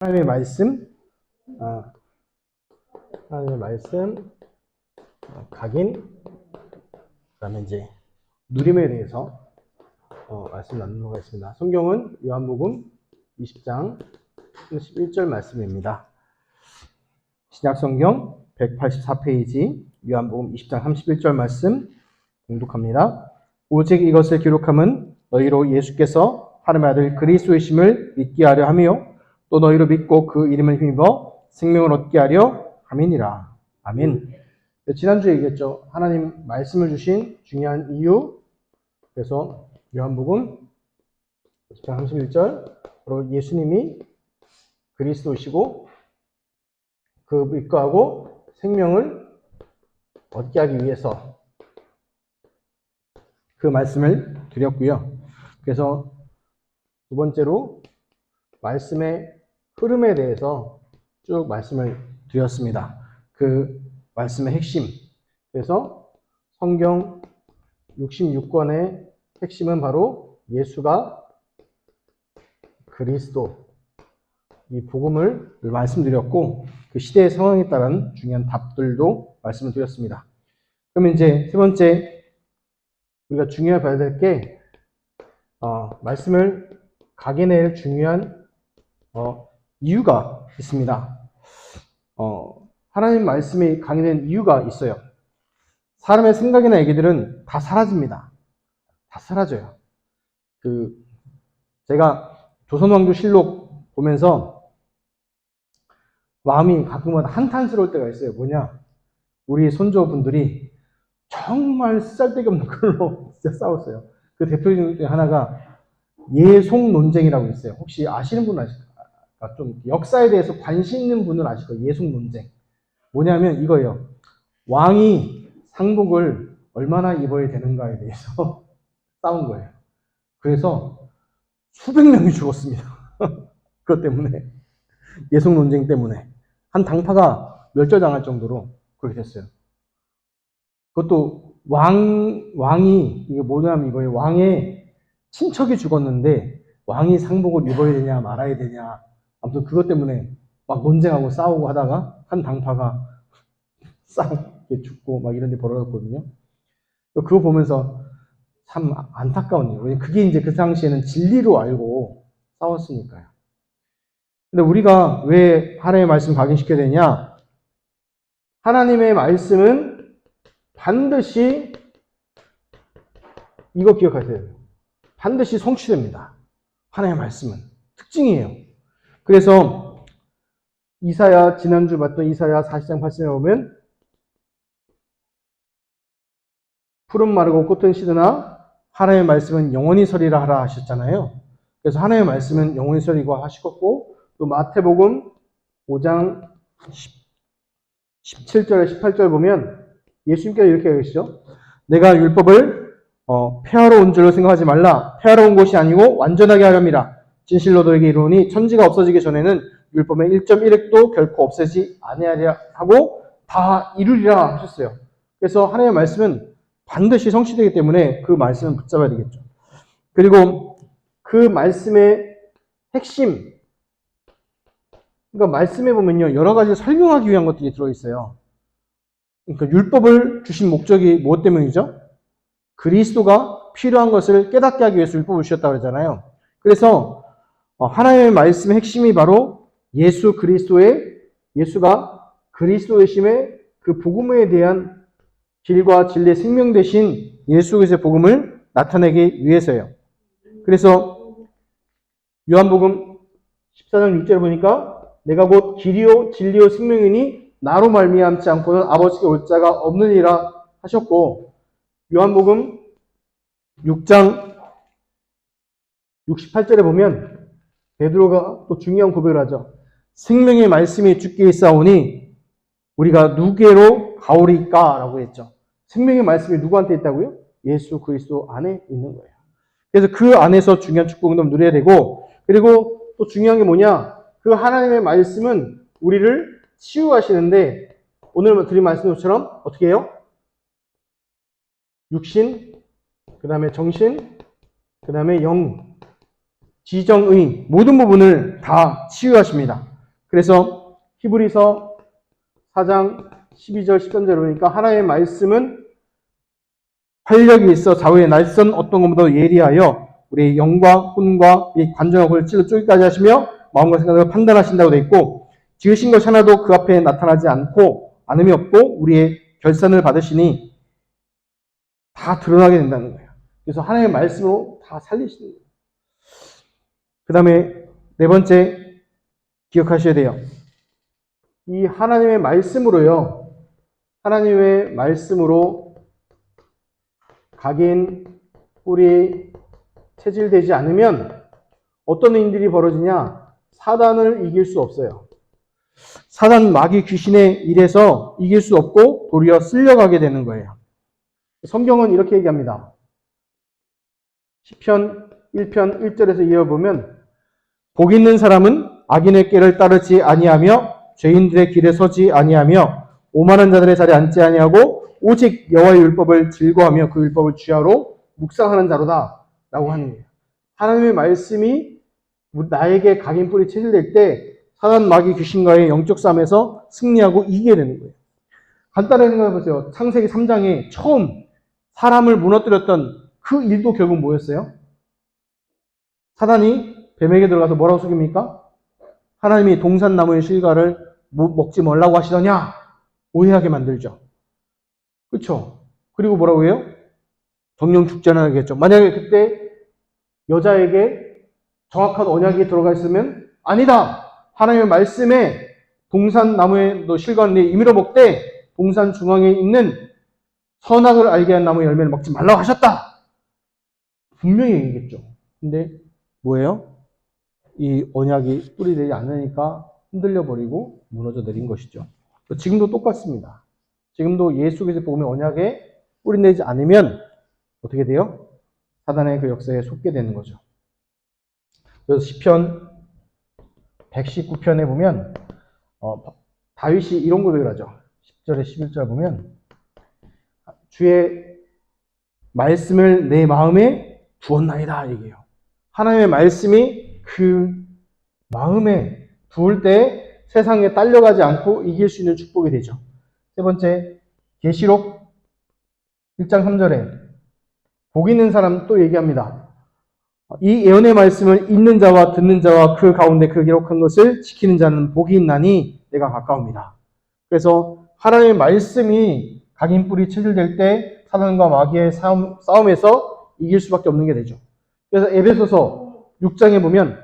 하나님의 말씀, 아, 하나님의 말씀, 어, 각인, 그다음에 이제 누림에 대해서 어, 말씀 나누도록 하겠습니다. 성경은 요한복음 20장 31절 말씀입니다. 신약성경 184페이지 요한복음 20장 31절 말씀 공독합니다. 오직 이것을 기록함은 너희로 예수께서 하나님의 아들 그리스도이심을 믿게 하려 함이요 또 너희로 믿고 그 이름을 힘입어 생명을 얻게 하려 함이니라. 아멘. 네, 지난주에 얘기했죠. 하나님 말씀을 주신 중요한 이유. 그래서 요한복음 10장 31절 바로 예수님이 그리스도시고 그 믿고 하고 생명을 얻게 하기 위해서 그 말씀을 드렸고요. 그래서 두 번째로 말씀의 흐름에 대해서 쭉 말씀을 드렸습니다. 그 말씀의 핵심. 그래서 성경 66권의 핵심은 바로 예수가 그리스도 이 복음을 말씀드렸고 그 시대의 상황에 따른 중요한 답들도 말씀을 드렸습니다. 그러면 이제 세 번째 우리가 중요하게 봐야 될게 어, 말씀을 각인해낼 중요한 어, 이유가 있습니다. 어, 하나님 말씀이 강인된 이유가 있어요. 사람의 생각이나 얘기들은 다 사라집니다. 다 사라져요. 그 제가 조선왕조 실록 보면서 마음이 가끔마다 한탄스러울 때가 있어요. 뭐냐? 우리 손조분들이 정말 쓸데기 없는 걸로 진짜 싸웠어요. 그 대표적인 하나가 예속 논쟁이라고 있어요. 혹시 아시는 분 아실까요? 좀 역사에 대해서 관심 있는 분은 아실 거예요. 예속 논쟁. 뭐냐면 이거예요. 왕이 상복을 얼마나 입어야 되는가에 대해서 싸운 거예요. 그래서 수백 명이 죽었습니다. 그것 때문에. 예속 논쟁 때문에. 한 당파가 멸절당할 정도로 그렇게 됐어요. 그것도 왕, 왕이, 이게 뭐냐면 이거예요. 왕의 친척이 죽었는데 왕이 상복을 입어야 되냐 말아야 되냐 아무튼 그것 때문에 막 논쟁하고 싸우고 하다가 한 당파가 싸우게 죽고 막 이런 데 벌어졌거든요. 그거 보면서 참 안타까운 일. 왜냐면 그게 이제 그 당시에는 진리로 알고 싸웠으니까요. 근데 우리가 왜 하나님의 말씀 각인시켜야 되냐? 하나님의 말씀은 반드시 이거 기억하세요. 반드시 성취됩니다. 하나님의 말씀은 특징이에요. 그래서 이사야 지난주 봤던 이사야 40장 8절에 보면 푸른 마르고 꽃은 시드나 하나님의 말씀은 영원히 서리라 하라 하셨잖아요. 그래서 하나님의 말씀은 영원히 서리고 하시고 또 마태복음 5장 17절에 18절 보면 예수님께서 이렇게 하시죠. 내가 율법을 어, 폐하러 온 줄로 생각하지 말라. 폐하러 온 것이 아니고 완전하게 하렵니다. 진실로 너에게 이르노니 천지가 없어지기 전에는 율법의 1.1획도 결코 없애지 아니하리라 하고 다 이루리라 하셨어요. 그래서 하나님의 말씀은 반드시 성취되기 때문에 그 말씀은 붙잡아야 되겠죠. 그리고 그 말씀의 핵심, 그러니까 말씀에 보면요 여러 가지 설명하기 위한 것들이 들어 있어요. 그러니까 율법을 주신 목적이 무엇 때문이죠? 그리스도가 필요한 것을 깨닫게 하기 위해서 율법을 주셨다고 그러잖아요. 그래서 하나님의 말씀의 핵심이 바로 예수 그리스도의 예수가 그리스도의 심의 그 복음에 대한 길과 진리의 생명 대신 예수 그리스도의 복음을 나타내기 위해서예요. 그래서 요한복음 14장 6절에 보니까 내가 곧 길이요 진리요 생명이니 나로 말미암지 않고는 아버지께 올 자가 없느니라 하셨고 요한복음 6장 68절에 보면 베드로가 또 중요한 고백을 하죠. 생명의 말씀이 주께 있사오니 우리가 누구로 가오리까라고 했죠. 생명의 말씀이 누구한테 있다고요? 예수 그리스도 안에 있는 거예요. 그래서 그 안에서 중요한 축복을 누려야 되고 그리고 또 중요한 게 뭐냐? 그 하나님의 말씀은 우리를 치유하시는데 오늘 드린 말씀처럼 어떻게 해요? 육신, 그 다음에 정신, 그 다음에 영, 지정의 모든 부분을 다 치유하십니다. 그래서 히브리서 4장 12절 13절 보니까 하나님의 말씀은 활력이 있어 좌우에 날선 어떤 것보다 예리하여 우리의 영과 혼과 이 관정과 골 찔러 쪼기까지 하시며 마음과 생각을 판단하신다고 되어 있고 지으신 것 하나도 그 앞에 나타나지 않고 않음이 없고 우리의 결산을 받으시니 다 드러나게 된다는 거예요. 그래서 하나님의 말씀으로 다 살리시는 거예요. 그 다음에 네 번째 기억하셔야 돼요. 이 하나님의 말씀으로요. 하나님의 말씀으로 각인, 뿌리, 체질되지 않으면 어떤 일들이 벌어지냐? 사단을 이길 수 없어요. 사단 마귀 귀신의 일에서 이길 수 없고 도리어 쓸려가게 되는 거예요. 성경은 이렇게 얘기합니다. 시편 1편 1절에서 이어보면 복 있는 사람은 악인의 길을 따르지 아니하며 죄인들의 길에 서지 아니하며 오만한 자들의 자리에 앉지 아니하고 오직 여호와의 율법을 즐거워하며 그 율법을 주야로 묵상하는 자로다 라고 하는 거예요. 하나님의 말씀이 나에게 각인 뿌리 체질될 때 사단 마귀 귀신과의 영적 싸움에서 승리하고 이기게 되는 거예요. 간단하게 생각해 보세요. 창세기 3장에 처음 사람을 무너뜨렸던 그 일도 결국 뭐였어요? 사단이 뱀에게 들어가서 뭐라고 속입니까? 하나님이 동산나무의 실과를 먹지 말라고 하시더냐? 오해하게 만들죠. 그렇죠? 그리고 뭐라고 해요? 정령 죽지 않아야겠죠. 만약에 그때 여자에게 정확한 언약이 들어가 있으면 아니다. 하나님의 말씀에 동산 나무의 너 실과는 임의로 먹되 동산 중앙에 있는 선악을 알게 한 나무 열매를 먹지 말라고 하셨다. 분명히 얘기겠죠. 근데 뭐예요? 이 언약이 뿌리되지 않으니까 흔들려 버리고 무너져 내린 것이죠. 지금도 똑같습니다. 지금도 예수 그리스도 복음의 언약에 뿌리내지 않으면 어떻게 돼요? 사단의 그 역사에 속게 되는 거죠. 그래서 시편 119편에 보면 어, 다윗이 이런 고백을 하죠. 10절에 11절 보면 주의 말씀을 내 마음에 두었나이다 얘기해요. 하나님의 말씀이 그 마음에 두을 때 세상에 딸려가지 않고 이길 수 있는 축복이 되죠. 세 번째 계시록 1장 3절에 복 있는 사람 또 얘기합니다. 이 예언의 말씀을 읽는 자와 듣는 자와 그 가운데 그 기록한 것을 지키는 자는 복이 있나니 내가 가까웁니다. 그래서 하나님의 말씀이 각인 뿌리 체질될 때 사단과 마귀의 싸움, 싸움에서 이길 수밖에 없는 게 되죠. 그래서 에베소서 6장에 보면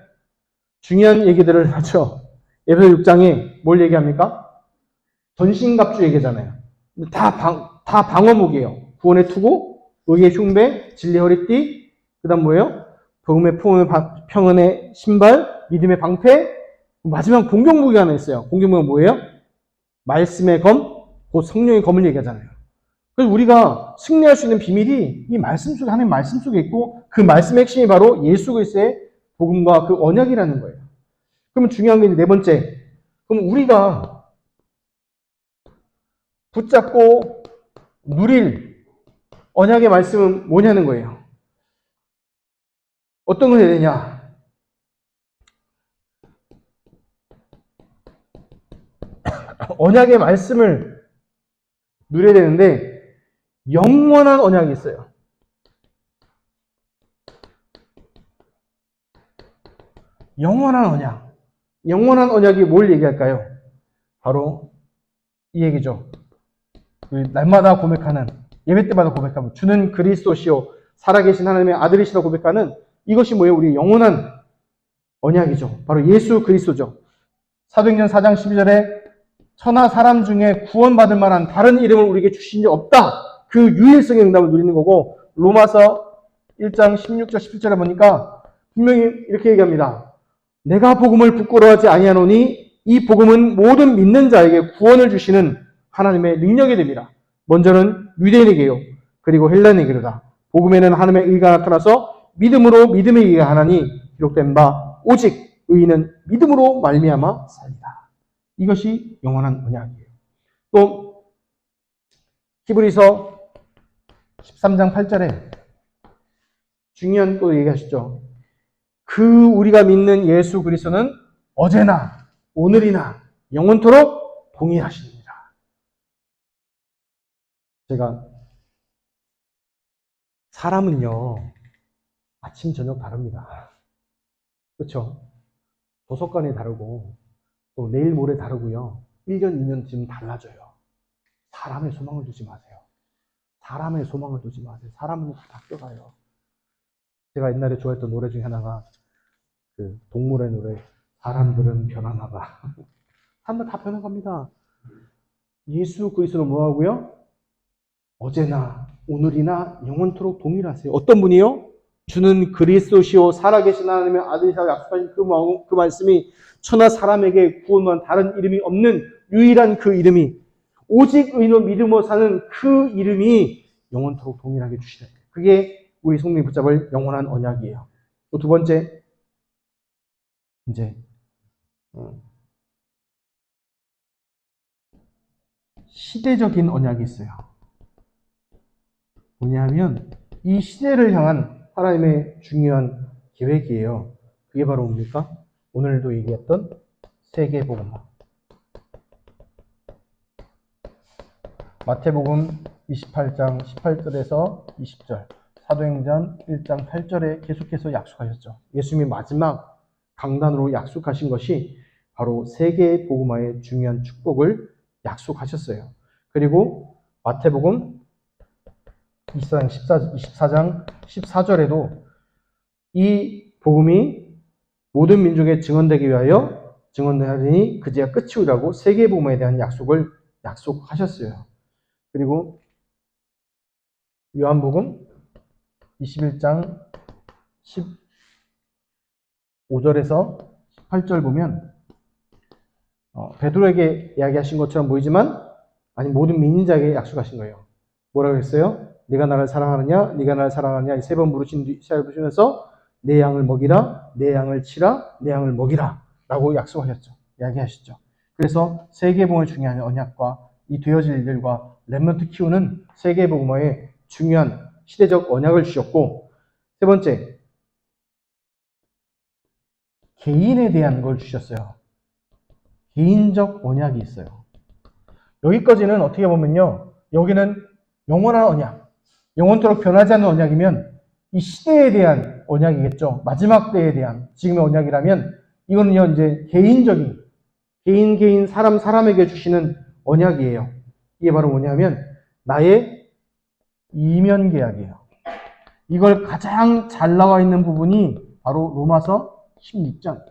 중요한 얘기들을 하죠. 에베소 6장에 뭘 얘기합니까? 전신갑주 얘기잖아요. 다 방, 다 방어목이에요. 구원의 투구, 의의 흉배, 진리 허리띠, 그 다음 뭐예요? 복음의 평온의 신발, 믿음의 방패, 마지막 공격무기가 하나 있어요. 공격무기가 뭐예요? 말씀의 검, 곧 성령의 검을 얘기하잖아요. 그래서 우리가 승리할 수 있는 비밀이 이 말씀 속에, 하나님 말씀 속에 있고 그 말씀의 핵심이 바로 예수 그리스도의 복음과 그 언약이라는 거예요. 그러면 중요한 게 네 번째. 그럼 우리가 붙잡고 누릴 언약의 말씀은 뭐냐는 거예요. 어떤 걸 해야 되냐? 언약의 말씀을 누려야 되는데 영원한 언약이 있어요. 영원한 언약. 영원한 언약이 뭘 얘기할까요? 바로 이 얘기죠. 그 날마다 고백하는 예배 때마다 고백하면 주는 그리스도시요 살아계신 하나님의 아들이시라 고백하는 이것이 뭐예요? 우리 영원한 언약이죠. 바로 예수 그리스도죠. 사도행전 4장 12절에 천하 사람 중에 구원받을 만한 다른 이름을 우리에게 주신 적 없다. 그 유일성의 응답을 누리는 거고 로마서 1장 16절 17절에 보니까 분명히 이렇게 얘기합니다. 내가 복음을 부끄러워하지 아니하노니 이 복음은 모든 믿는 자에게 구원을 주시는 하나님의 능력이 됩니다. 먼저는 유대인에게요. 그리고 헬라인에게로다. 복음에는 하나님의 의가 나타나서 믿음으로 믿음에 의해 하나니 기록된 바 오직 의인은 믿음으로 말미암아 살리다. 이것이 영원한 언약이에요. 또 히브리서 13장 8절에 중요한 또 얘기하시죠. 그 우리가 믿는 예수 그리스도는 어제나 오늘이나 영원토록 동일하십니다. 제가 사람은요 아침 저녁 다릅니다. 그렇죠? 도서관이 다르고 또 내일 모레 다르고요. 1년 2년 지금 달라져요. 사람의 소망을 두지 마세요. 사람의 소망을 두지 마세요. 사람은 다 바뀌어가요. 제가 옛날에 좋아했던 노래 중에 하나가 그 동물의 노래 사람들은 변하나봐. 사람들 다 변해갑니다. 예수 그리스도는 뭐하고요? 어제나 오늘이나 영원토록 동일하세요. 어떤 분이요? 주는 그리스도시요 살아계신 하나님의 아들이라고 약속하신 그, 마- 그 말씀이 천하 사람에게 구원만 다른 이름이 없는 유일한 그 이름이 오직 의로 믿음으로 사는 그 이름이 영원토록 동일하게 주시다. 그게 우리 성령이 붙잡을 영원한 언약이에요. 또 두 번째 이제 어, 시대적인 언약이 있어요. 뭐냐면 이 시대를 향한 하나님의 중요한 계획이에요. 그게 바로 뭡니까? 오늘도 얘기했던 세계복음화. 마태복음 28장 18절에서 20절, 사도행전 1장 8절에 계속해서 약속하셨죠. 예수님이 마지막 강단으로 약속하신 것이 바로 세계 복음화의 중요한 축복을 약속하셨어요. 그리고 마태복음 24장 14, 24장 14절에도 이 복음이 모든 민족에 증언되기 위하여 증언되리니 그제야 끝이 오리라고 세계 복음에 대한 약속을 약속하셨어요. 그리고 요한복음 21장 15절에서 18절 보면 어, 베드로에게 이야기하신 것처럼 보이지만 아니 모든 민인자에게 약속하신 거예요. 뭐라고 했어요? 네가 나를 사랑하느냐? 네가 나를 사랑하느냐? 세번 물으신 뒤 보시면서 내 양을 먹이라, 내 양을 치라, 내 양을 먹이라 라고 약속하셨죠. 이야기하셨죠. 그래서 세계복음을 중요한 언약과 이 되어질 일들과 렘넌트 키우는 세계복음화의 중요한 시대적 언약을 주셨고 세 번째 개인에 대한 걸 주셨어요. 개인적 언약이 있어요. 여기까지는 어떻게 보면요. 여기는 영원한 언약, 영원토록 변하지 않는 언약이면 이 시대에 대한 언약이겠죠. 마지막 때에 대한 지금의 언약이라면 이거는요 이제 개인적인 개인 개인 사람 사람에게 주시는 언약이에요. 이게 바로 뭐냐면 나의 이면 계약이에요. 이걸 가장 잘 나와 있는 부분이 바로 로마서 16장.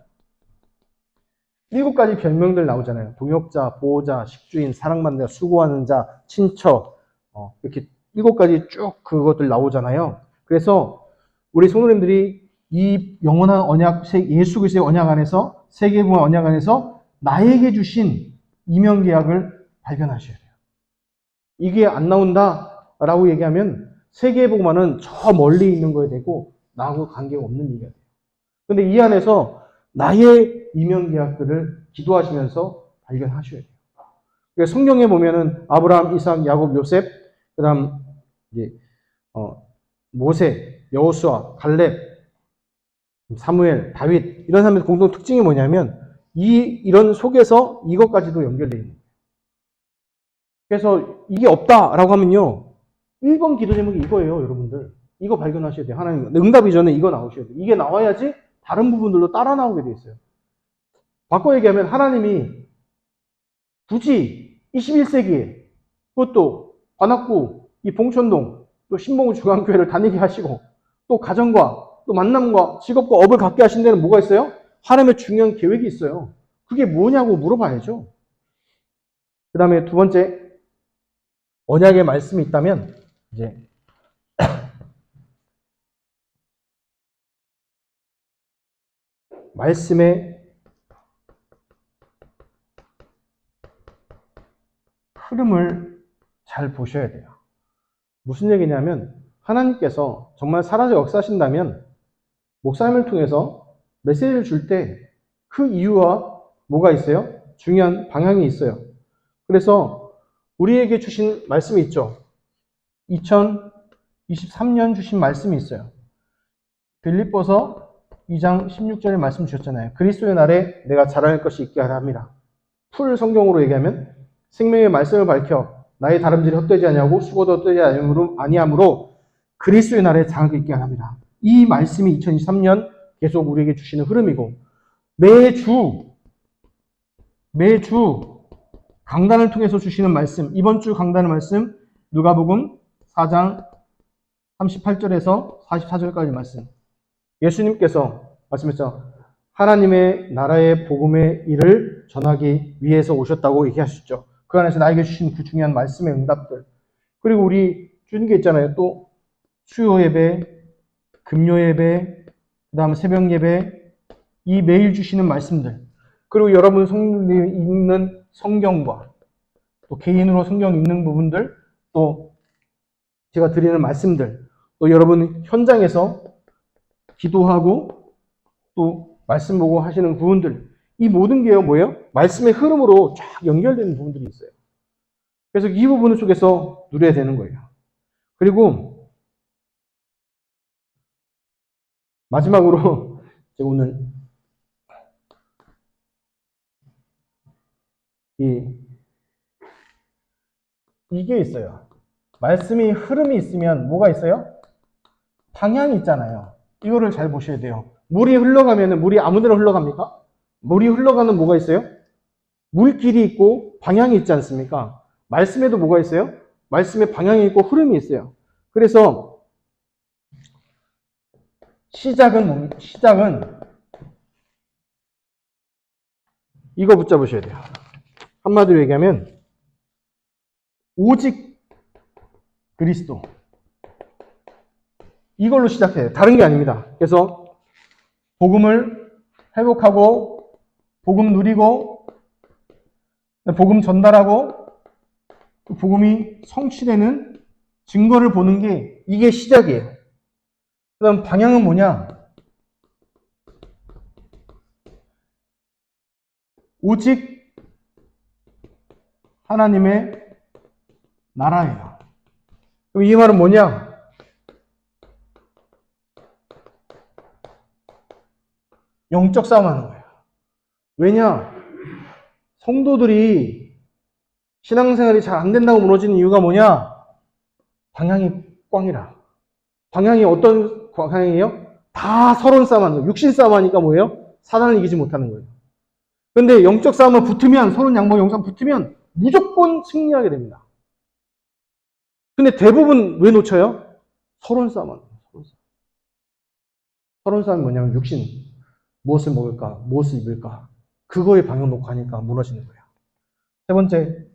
일곱 가지 별명들 나오잖아요. 동역자, 보호자, 식주인, 사랑받는 자, 수고하는 자, 친척, 어, 이렇게 일곱 가지 쭉 그것들 나오잖아요. 그래서 우리 성도님들이 이 영원한 언약, 세- 예수 그리스도의 언약 안에서 세계공의 언약 안에서 나에게 주신 이명 계약을 발견하셔야 돼요. 이게 안 나온다 라고 얘기하면 세계복음화는 저 멀리 있는 거에 되고 나하고 관계가 없는 얘기가 돼요. 근데 이 안에서 나의 이명 계약들을 기도하시면서 발견하셔야 돼요. 그러니까 성경에 보면은 아브라함, 이삭, 야곱, 요셉, 그다음 이제 어, 모세, 여호수아, 갈렙, 사무엘, 다윗 이런 사람들의 공동 특징이 뭐냐면 이 이런 속에서 이것까지도 연결되어 있는 거예요. 그래서 이게 없다라고 하면요. 1번 기도 제목이 이거예요, 여러분들. 이거 발견하셔야 돼요. 하나님 응답 이전에 이거 나오셔야 돼요. 이게 나와야지 다른 부분들로 따라 나오게 돼 있어요. 바꿔 얘기하면 하나님이 굳이 21세기에 그것도 관악구 이 봉천동 또 신봉 중앙교회를 다니게 하시고 또 가정과 또 만남과 직업과 업을 갖게 하신 데는 뭐가 있어요? 하나님의 중요한 계획이 있어요. 그게 뭐냐고 물어봐야죠. 그 다음에 두 번째 언약의 말씀이 있다면 이제 말씀의 흐름을 잘 보셔야 돼요. 무슨 얘기냐면 하나님께서 정말 살아서 역사하신다면 목사님을 통해서 메시지를 줄 때 그 이유와 뭐가 있어요? 중요한 방향이 있어요. 그래서 우리에게 주신 말씀이 있죠. 2023년 주신 말씀이 있어요. 빌립보서 2장 16절에 말씀 주셨잖아요. 그리스도의 날에 내가 자랑할 것이 있게 하라 함이라. 풀 성경으로 얘기하면 생명의 말씀을 밝혀 나의 다름질이 헛되지 아니하고 수고도 헛되지 아니하므로 그리스도의 날에 자랑할 있게 함이라. 이 말씀이 2023년 계속 우리에게 주시는 흐름이고 매주 매주 강단을 통해서 주시는 말씀 이번 주 강단의 말씀 누가복음 4장 38절에서 44절까지 말씀 예수님께서 말씀했죠. 하나님의 나라의 복음의 일을 전하기 위해서 오셨다고 얘기하셨죠. 그 안에서 나에게 주신 그 중요한 말씀의 응답들. 그리고 우리 주는 게 있잖아요. 또 수요 예배, 금요 예배, 그 다음 새벽 예배, 이 매일 주시는 말씀들. 그리고 여러분 성령이 읽는 성경과 또 개인으로 성경 읽는 부분들, 또 제가 드리는 말씀들, 또 여러분 현장에서 기도하고 또 말씀 보고 하시는 부분들, 이 모든 게요, 뭐예요? 말씀의 흐름으로 쫙 연결되는 부분들이 있어요. 그래서 이 부분 속에서 누려야 되는 거예요. 그리고 마지막으로 제가 오늘 이 이게 있어요. 말씀이 흐름이 있으면 뭐가 있어요? 방향이 있잖아요. 이거를 잘 보셔야 돼요. 물이 흘러가면은 물이 아무데나 흘러갑니까? 물이 흘러가는 뭐가 있어요? 물길이 있고 방향이 있지 않습니까? 말씀에도 뭐가 있어요? 말씀에 방향이 있고 흐름이 있어요. 그래서 시작은? 시작은 이거 붙잡으셔야 돼요. 한마디로 얘기하면 오직 그리스도 이걸로 시작해요. 다른 게 아닙니다. 그래서 복음을 회복하고 복음 누리고 복음 전달하고 그 복음이 성취되는 증거를 보는 게 이게 시작이에요. 그다음 방향은 뭐냐? 오직 하나님의 나라예요. 그럼 이 말은 뭐냐? 영적 싸움 하는 거예요. 왜냐? 성도들이 신앙생활이 잘 안 된다고 무너지는 이유가 뭐냐? 방향이 꽝이라. 방향이 어떤 방향이에요? 다 서론 싸움 하는 거예요. 육신 싸움 하니까 뭐예요? 사단을 이기지 못하는 거예요. 근데 영적 싸움을 붙으면, 서론 양보 영상 붙으면 무조건 승리하게 됩니다. 근데 대부분 왜 놓쳐요? 서론 싸움 하는 거예요. 서론 싸움. 서론 싸움이 뭐냐면 육신. 무엇을 먹을까? 무엇을 입을까? 그거에 방향 놓고 하니까 무너지는 거예요. 세 번째,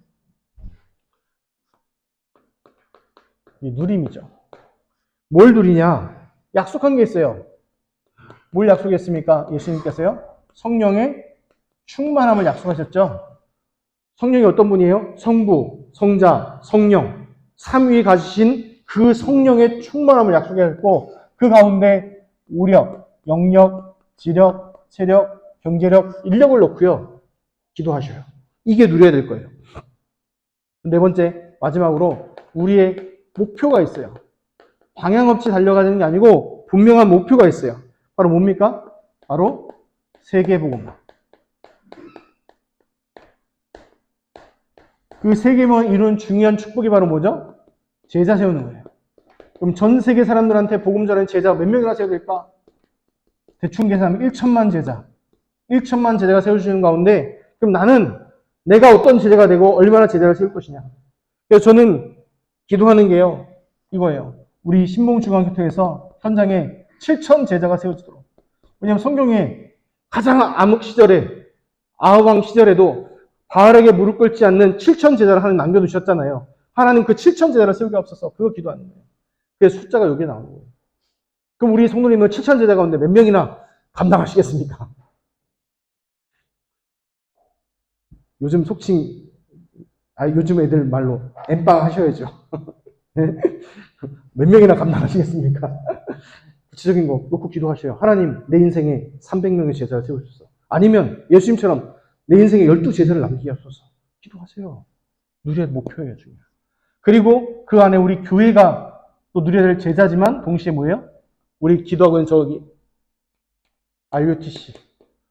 이 누림이죠. 뭘 누리냐? 약속한 게 있어요. 뭘 약속했습니까? 예수님께서요? 성령의 충만함을 약속하셨죠? 성령이 어떤 분이에요? 성부, 성자, 성령. 삼위에 가지신 그 성령의 충만함을 약속했고, 그 가운데 우력, 영력, 지력, 체력, 경제력, 인력을 놓고요. 기도하셔요. 이게 누려야 될 거예요. 네 번째, 마지막으로 우리의 목표가 있어요. 방향 없이 달려가는 게 아니고 분명한 목표가 있어요. 바로 뭡니까? 바로 세계복음. 그 세계만 이루는 중요한 축복이 바로 뭐죠? 제자 세우는 거예요. 그럼 전 세계 사람들한테 복음 전하는 제자 몇 명이나 세워야 될까? 대충 계산하면 1천만 제자. 1천만 제자가 세워주시는 가운데, 그럼 나는 내가 어떤 제자가 되고 얼마나 제자를 세울 것이냐. 그래서 저는 기도하는 게요, 이거예요. 우리 신봉중앙교회에서 현장에 7천 제자가 세워지도록. 왜냐하면 성경에 가장 암흑 시절에, 아우왕 시절에도 바알에게 무릎 꿇지 않는 7천 제자를 하나님 남겨두셨잖아요. 하나님 그 7천 제자를 세우게 없어서 그거 기도하는 거예요. 그래서 숫자가 여기에 나오는 거예요. 그럼 우리 성도님은 7천 제자 가운데 몇 명이나 감당하시겠습니까? 요즘 속칭, 아, 요즘 애들 말로 엠빵 하셔야죠. 몇 명이나 감당하시겠습니까? 구체적인 거 놓고 기도하셔요. 하나님, 내 인생에 300명의 제자를 세우셔서. 아니면 예수님처럼 내 인생에 12제자를 남기게 하소서. 기도하세요. 누려야 목표예요, 중요. 그리고 그 안에 우리 교회가 또 누려야 될 제자지만 동시에 뭐예요? 우리 기도하고 있는 저기 RUTC,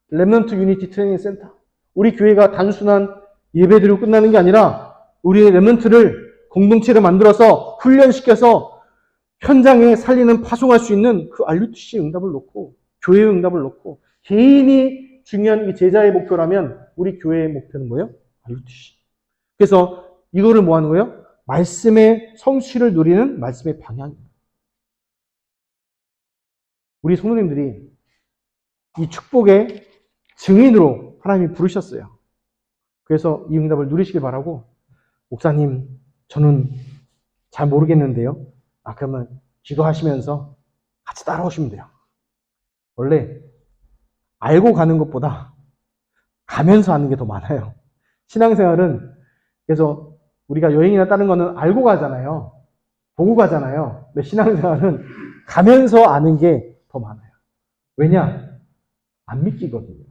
렘넌트 유니티 트레이닝 센터. 우리 교회가 단순한 예배드리고 끝나는 게 아니라 우리의 렘넌트를 공동체를 만들어서 훈련시켜서 현장에 살리는 파송할 수 있는 그 RUTC 응답을 놓고 교회의 응답을 놓고 개인이 중요한 이 제자의 목표라면 우리 교회의 목표는 뭐예요? RUTC. 그래서 이거를 뭐 하는 거예요? 말씀의 성취를 누리는 말씀의 방향입니다. 우리 성도님들이 이 축복의 증인으로 하나님이 부르셨어요. 그래서 이 응답을 누리시길 바라고, 목사님, 저는 잘 모르겠는데요. 아, 그러면 기도하시면서 같이 따라오시면 돼요. 원래 알고 가는 것보다 가면서 하는 게 더 많아요. 신앙생활은 그래서 우리가 여행이나 다른 거는 알고 가잖아요. 보고 가잖아요. 근데 신앙생활은 가면서 아는 게 더 많아요. 왜냐? 안 믿기거든요.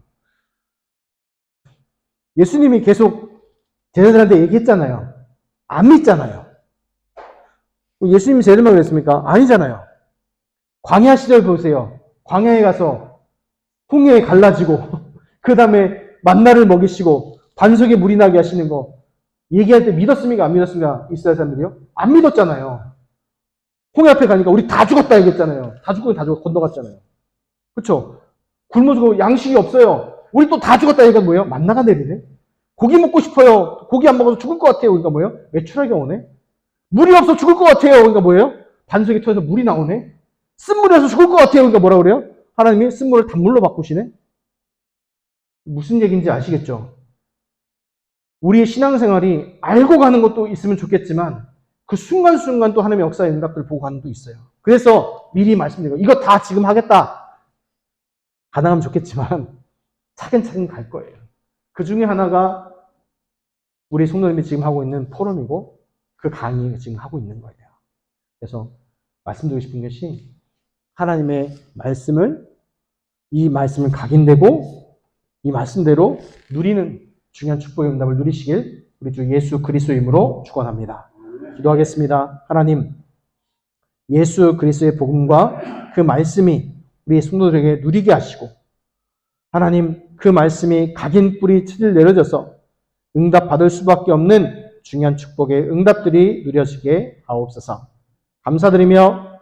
예수님이 계속 제자들한테 얘기했잖아요. 안 믿잖아요. 예수님이 제자들만 그랬습니까? 아니잖아요. 광야 시절 보세요. 광야에 가서 홍해에 갈라지고 그 다음에 만나를 먹이시고 반석에 물이 나게 하시는 거 얘기할 때 믿었습니까? 안 믿었습니까? 이스라엘 사람들이요? 안 믿었잖아요. 홍해 앞에 가니까 우리 다 죽었다 얘기했잖아요. 다 죽고 다 죽어 건너갔잖아요. 그렇죠? 굶어 죽고 양식이 없어요. 우리 또 다 죽었다 얘기가 뭐예요? 만나가 내리네. 고기 먹고 싶어요. 고기 안 먹어서 죽을 것 같아요. 그러니까 뭐예요? 매출하게 오네. 물이 없어 죽을 것 같아요. 그러니까 뭐예요? 반석이 터져서 물이 나오네. 쓴물에서 죽을 것 같아요. 그러니까 뭐라 그래요? 하나님이 쓴물을 단물로 바꾸시네. 무슨 얘기인지 아시겠죠? 우리의 신앙생활이 알고 가는 것도 있으면 좋겠지만 그 순간순간 또 하나님의 역사의 응답들을 보고 가는 것도 있어요. 그래서 미리 말씀드리고 이거 다 지금 하겠다. 가능하면 좋겠지만 차근차근 갈 거예요. 그 중에 하나가 우리 성도님이 지금 하고 있는 포럼이고 그 강의 지금 하고 있는 거예요. 그래서 말씀드리고 싶은 것이 하나님의 말씀을 이 말씀을 각인되고 이 말씀대로 누리는 중요한 축복의 응답을 누리시길 우리 주 예수 그리스도의 이름으로 축원합니다. 기도하겠습니다. 하나님 예수 그리스도의 복음과 그 말씀이 우리 성도들에게 누리게 하시고 하나님 그 말씀이 각인 뿌리 치질 내려져서 응답 받을 수밖에 없는 중요한 축복의 응답들이 누려지게 하옵소서. 감사드리며